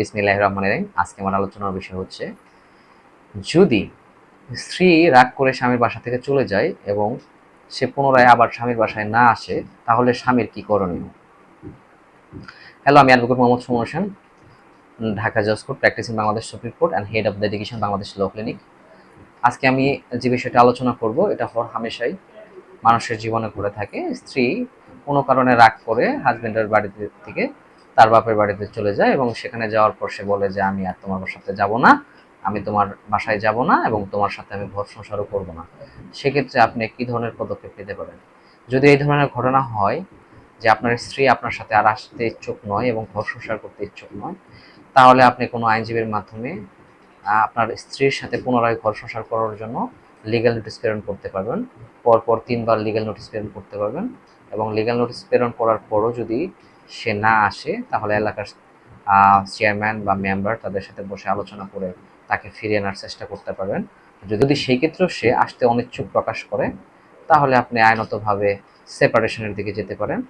বিসমিল্লাহ রহমান রহিম। আজকে আমার আলোচনার বিষয় হচ্ছে, যদি স্ত্রী রাগ করে স্বামীর বাসা থেকে চলে যায় এবং সে পুনরায় আবার স্বামীর বাসায় না আসে, তাহলে স্বামীর কি করণীয়? হ্যালো আমি অ্যাডভোকেট মোহাম্মদ সুমন হোসেন, ঢাকা জজ court, practising Bangladesh supreme court and head of the education Bangladesh law clinic আজকে আমি যে বিষয়টা আলোচনা করব, এটা হর হামেশাই মানুষের জীবনে ঘুরে থাকে। স্ত্রী কোনো কারণে রাগ করে হাজবেন্ডের বাড়িতে থেকে তার বাপের বাড়িতে চলে যায় এবং সেখানে যাওয়ার পর সে বলে যে, আমি আর তোমার সাথে যাব না। আমি তোমার বাসায় যাব না এবং তোমার সাথে আমি ঘর সংসারও করব না। সেক্ষেত্রে আপনি কি ধরনের পদক্ষেপ নিতে পারেন? যদি এই ধরনের ঘটনা হয় যে আপনার স্ত্রী আপনার সাথে আর আসতে ইচ্ছুক নয় এবং ঘর সংসার করতে ইচ্ছুক নয়, তাহলে আপনি কোনো আইনজীবীর মাধ্যমে আপনার স্ত্রীর সাথে পুনরায় ঘর সংসার করার জন্য লিগ্যাল নোটিস প্রেরণ করতে পারবেন। পরপর তিনবার লিগ্যাল নোটিস প্রেরণ করতে পারবেন এবং লিগ্যাল নোটিস প্রেরণ করার পরও যদি সে না আসে, তাহলে এলাকার চেয়ারম্যান বা মেম্বার তাদের সাথে বসে আলোচনা করে তাকে ফিরিয়ে আনার চেষ্টা করতে পারবেন। যদি সেই ক্ষেত্রেও সে আসতে অনিচ্ছুক প্রকাশ করে, তাহলে আপনি আইনতভাবে সেপারেশনের দিকে যেতে পারেন।